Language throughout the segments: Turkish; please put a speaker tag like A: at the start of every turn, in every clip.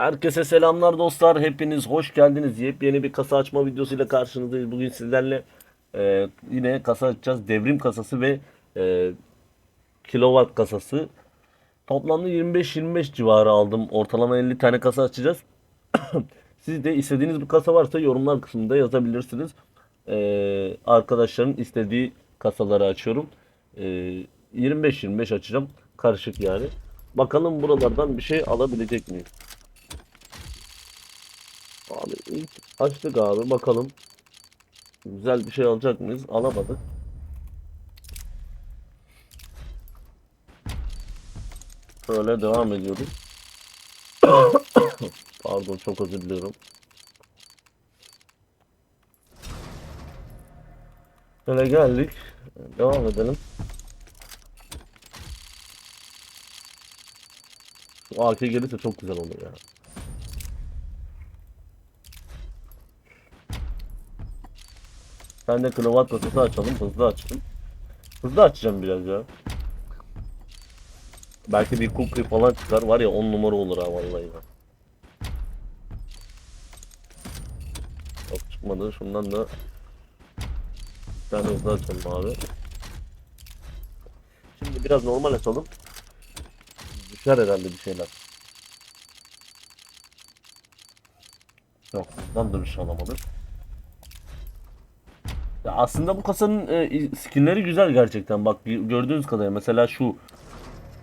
A: Herkese selamlar dostlar. Hepiniz hoş geldiniz. Yepyeni bir kasa açma videosuyla karşınızdayız. Bugün sizlerle e, yine kasa açacağız. Devrim kasası ve e, kilowatt kasası. Toplamda 25-25 civarı aldım. Ortalama 50 tane kasa açacağız. Siz de istediğiniz bir kasa varsa yorumlar kısmında yazabilirsiniz. E, arkadaşların istediği kasaları açıyorum. E, 25-25 açacağım. Karışık yani. Bakalım buralardan bir şey alabilecek miyim? Abi ilk açtık abi bakalım. Güzel bir şey alacak mıyız? Alamadık. Şöyle devam ediyoruz. Pardon çok özür diliyorum. Şöyle geldik. Devam edelim. Şu AK gelirse çok güzel olur ya. Ben de kravat kasası açalım. Hızlı açtım. Hızlı açacağım biraz ya. Belki bir kukri falan çıkar. Var ya 10 numara olur ha vallahi ya. Yok çıkmadı. Şundan da bir tane hızlı açalım abi. Şimdi biraz normal açalım. Düşer herhalde bir şeyler. Yok buradan da bir şey alamadık. Ya aslında bu kasanın e, skinleri güzel gerçekten. Bak gördüğünüz kadarıyla mesela şu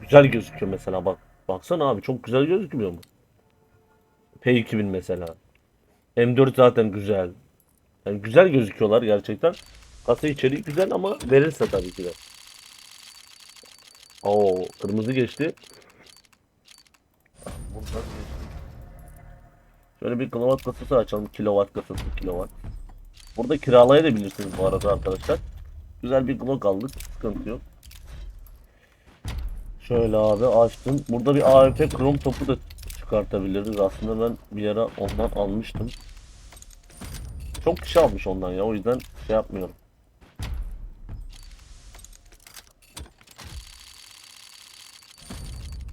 A: güzel gözüküyor mesela bak. Baksana abi çok güzel gözükmüyor mu? P2000 mesela. M4 zaten güzel. Yani güzel gözüküyorlar gerçekten. Kasa içeriği güzel ama verirse tabii ki de. Oo kırmızı geçti. Şöyle bir kilowatt kasası açalım. Kilowatt kasası kilowatt. Burada kiralayabilirsiniz bu arada arkadaşlar. Güzel bir Glock aldık. Sıkıntı yok. Şöyle abi açtım. Burada bir AWP krom topu da çıkartabiliriz. Aslında ben bir ara ondan almıştım. Çok kişi almış ondan ya. O yüzden şey yapmıyorum.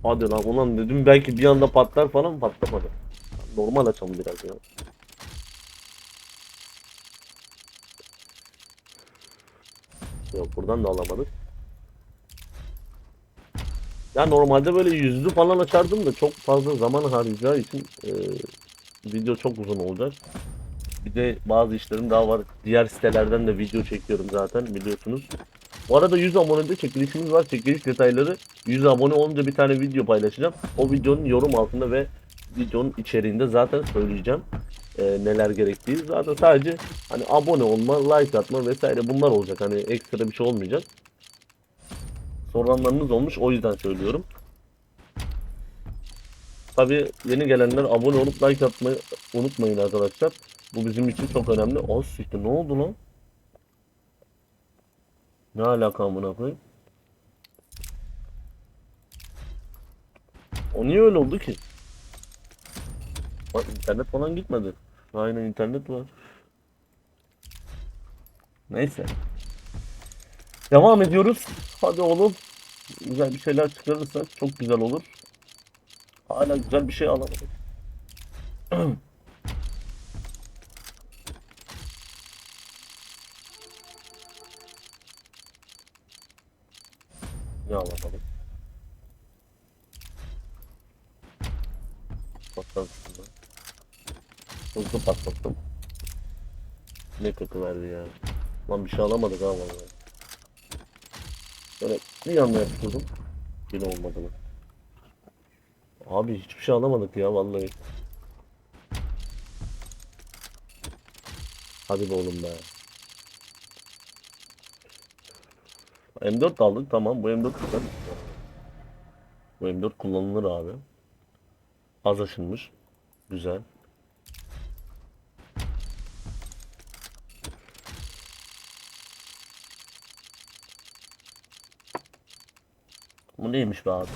A: Hadi lan ulan dedim belki bir anda patlar falan patlamadı. Normal açalım biraz ya. Yok buradan da alamadık. Ya normalde böyle yüzlü falan açardım da çok fazla zaman harcayacağı için e, video çok uzun olacak. Bir de bazı işlerim daha var. Diğer sitelerden de video çekiyorum zaten biliyorsunuz. Bu arada 100 abonede çekilişimiz var. Çekiliş detayları 100 abone olunca bir tane video paylaşacağım. O videonun yorum altında ve videonun içeriğinde zaten söyleyeceğim e, neler gerektiği. Zaten sadece hani abone olma, like atma vesaire bunlar olacak. Hani ekstra bir şey olmayacak. Soranlarınız olmuş o yüzden söylüyorum. Tabi yeni gelenler abone olup like atmayı unutmayın arkadaşlar. Bu bizim için çok önemli. O işte ne oldu lan? Ne alaka amına koyayım? O niye öyle oldu ki? Bak internet falan gitmedi. Aynen internet var. Neyse. Devam ediyoruz. Hadi oğlum. Güzel bir şeyler çıkarırsak çok güzel olur. Hala güzel bir şey alamadık. Ne? Patladı şurada. Hızlı patlattım. Ne kötü verdi ya. Lan bir şey alamadık ha vallahi. Böyle bir anda yapıyordum. Yine olmadı mı? Abi hiçbir şey alamadık ya vallahi. Hadi be oğlum be. M4 aldık tamam bu M4 güzel. Bu M4 kullanılır abi. Az aşınmış. Güzel. Bu neymiş be abi?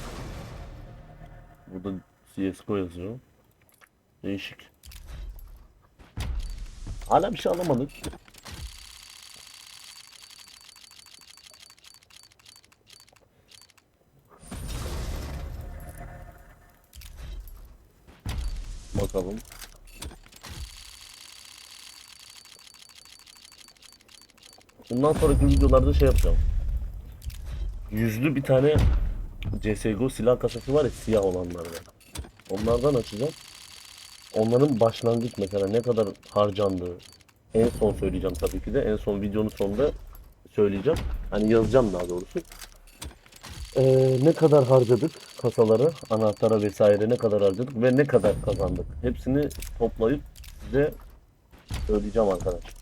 A: Burada CSGO yazıyor. Değişik. Hala bir şey alamadık. Bakalım. Bundan sonraki videolarda şey yapacağım. Yüzlü bir tane CSGO silah kasası var ya siyah olanlardan. Onlardan açacağım. Onların başlangıç mesela ne kadar harcandığı en son söyleyeceğim tabii ki de. En son videonun sonunda söyleyeceğim. Hani yazacağım daha doğrusu. Ee, ne kadar harcadık kasaları, anahtara vesaire ne kadar harcadık ve ne kadar kazandık. Hepsini toplayıp size söyleyeceğim arkadaşlar.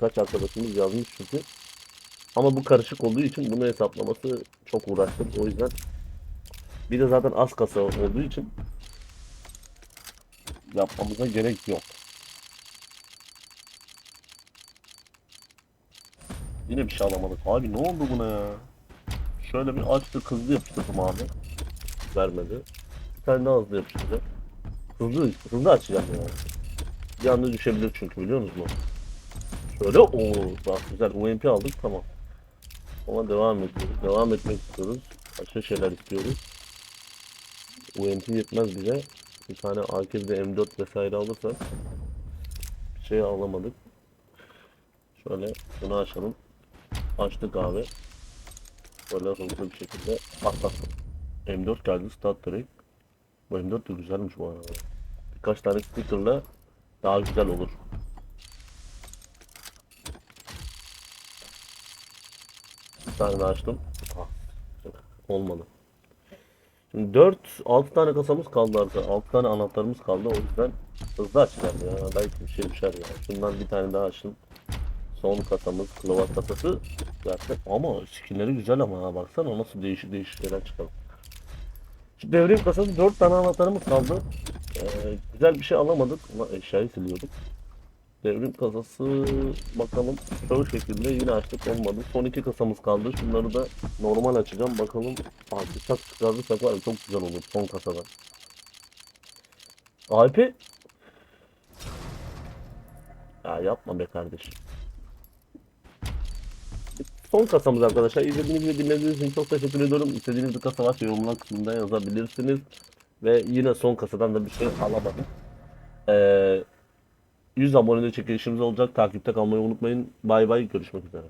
A: Kaç arkadaşımız yazmış çünkü. Ama bu karışık olduğu için bunu hesaplaması çok uğraştım. O yüzden bir de zaten az kasa olduğu için yapmamıza gerek yok. Yine bir şey alamadık. Abi ne oldu buna ya? Şöyle bir açtı hızlı yapıştırdım abi. Vermedi. Bir tane daha hızlı yapıştıracağım. Hızlı, hızlı açacağım ya. Bir anda düşebilir çünkü biliyor musunuz? Şöyle ooo bak güzel UMP aldık tamam. Ama devam ediyoruz. Devam etmek istiyoruz. Başka şeyler istiyoruz. UMP yetmez bize. Bir tane AK'de M4 vesaire alırsak bir şey alamadık. Şöyle şunu açalım. Açtık abi. Böyle hızlı bir şekilde atlattık. M4 geldi start direkt. Bu M4 de güzelmiş bu arada. Birkaç tane stickerla daha güzel olur. Tane daha açtım. Olmadı. Şimdi 4 6 tane kasamız kaldı artık. 6 tane anahtarımız kaldı. O yüzden hızlı açacağım ya. Belki bir şey düşer ya. Şundan bir tane daha açtım. Son kasamız klavat kasası. Zaten ama skinleri güzel ama ha baksana nasıl değişik değişik şeyler çıkalım. Şu devrim kasası 4 tane anahtarımız kaldı. Ee, güzel bir şey alamadık ama eşyayı siliyorduk. Devrim kasası bakalım şu şekilde yine açtık olmadı. Son iki kasamız kaldı. Şunları da normal açacağım. Bakalım bıçak çıkarırsak var çok güzel olur son kasada. Alpi ya yapma be kardeşim. Son kasamız arkadaşlar. İzlediğiniz ve dinlediğiniz için çok teşekkür ediyorum. İstediğiniz bir kasa varsa yorumlar kısmında yazabilirsiniz. Ve yine son kasadan da bir şey alamadım. Ee, 100 abonede çekilişimiz olacak. Takipte kalmayı unutmayın. Bay bay. Görüşmek üzere.